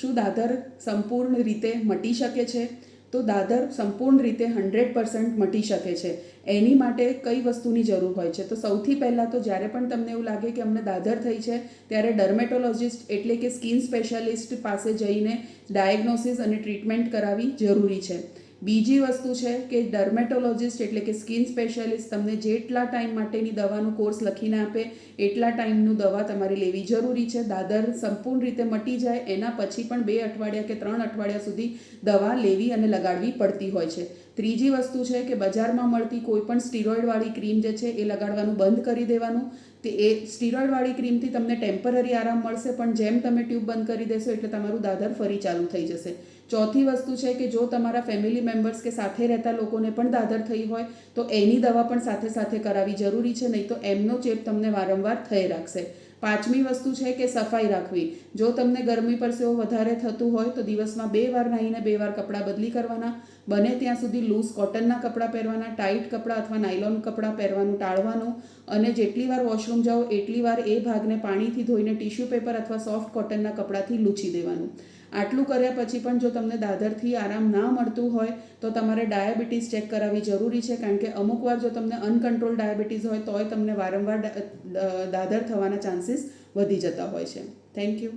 શું દાદર સંપૂર્ણ રીતે મટી શકે છે? તો દાદર સંપૂર્ણ રીતે હંડ્રેડ પર્સન્ટ મટી શકે છે. એની માટે કઈ વસ્તુની જરૂર હોય છે? તો સૌથી પહેલાં તો જ્યારે પણ તમને એવું લાગે કે અમને દાદર થઈ છે, ત્યારે ડર્મેટોલોજિસ્ટ એટલે કે સ્કિન સ્પેશિયાલિસ્ટ પાસે જઈને ડાયગ્નોસિસ અને ટ્રીટમેન્ટ કરાવવી જરૂરી છે. બીજી વસ્તુ છે કે ડર્મેટોલોજિસ્ટ એટલે કે સ્કિન સ્પેશિયાલિસ્ટ તમને જેટલા ટાઈમ માટેની દવાનો કોર્સ લખીને આપે, એટલા ટાઈમનું દવા તમારે લેવી જરૂરી છે. દાદર સંપૂર્ણ રીતે મટી જાય, એના પછી પણ બે અઠવાડિયા કે ત્રણ અઠવાડિયા સુધી દવા લેવી અને લગાડવી પડતી હોય છે. ત્રીજી વસ્તુ છે કે બજારમાં મળતી કોઈ પણ સ્ટીરોઇડવાળી ક્રીમ જે છે એ લગાડવાનું બંધ કરી દેવાનું. તે એ સ્ટીરોઇડવાળી ક્રીમથી તમને ટેમ્પરરી આરામ મળશે, પણ જેમ તમે ટ્યુબ બંધ કરી દેશો એટલે તમારું દાદર ફરી ચાલુ થઈ જશે. ચોથી વસ્તુ છે કે જો તમારા ફેમિલી મેમ્બર્સ કે સાથે રહેતા લોકોને પણ દાદર થઈ હોય, તો એની દવા પણ સાથે સાથે કરાવવી જરૂરી છે, નહીં તો એમનો ચેપ તમને વારંવાર થઈ રાખશે. પાંચમી વસ્તુ છે કે સફાઈ રાખવી. જો તમને ગરમી પરસેવો વધારે થતું હોય તો દિવસમાં બે વાર નાહીને બે વાર કપડાં બદલી કરવાના. બને ત્યાં સુધી લૂઝ કોટનના કપડાં પહેરવાના ટાઈટ કપડાં અથવા નાયલોન કપડાં પહેરવાનું ટાળવાનું અને જેટલી વાર વોશરૂમ જાઓ એટલી વાર એ ભાગને પાણીથી ધોઈને ટિશ્યુ પેપર અથવા સોફ્ટ કોટનના કપડાંથી લૂછી દેવાનું. આટલું કર્યા પછી પણ જો તમને દાદરથી આરામ ના મળતું હોય, તો તમારે ડાયાબિટીસ ચેક કરાવવી જરૂરી છે, કારણ કે અમુક વાર જો તમને અનકન્ટ્રોલ ડાયાબિટીસ હોય, તોય તમને વારંવાર દાદર થવાના ચાન્સીસ વધી જતા હોય છે. Thank you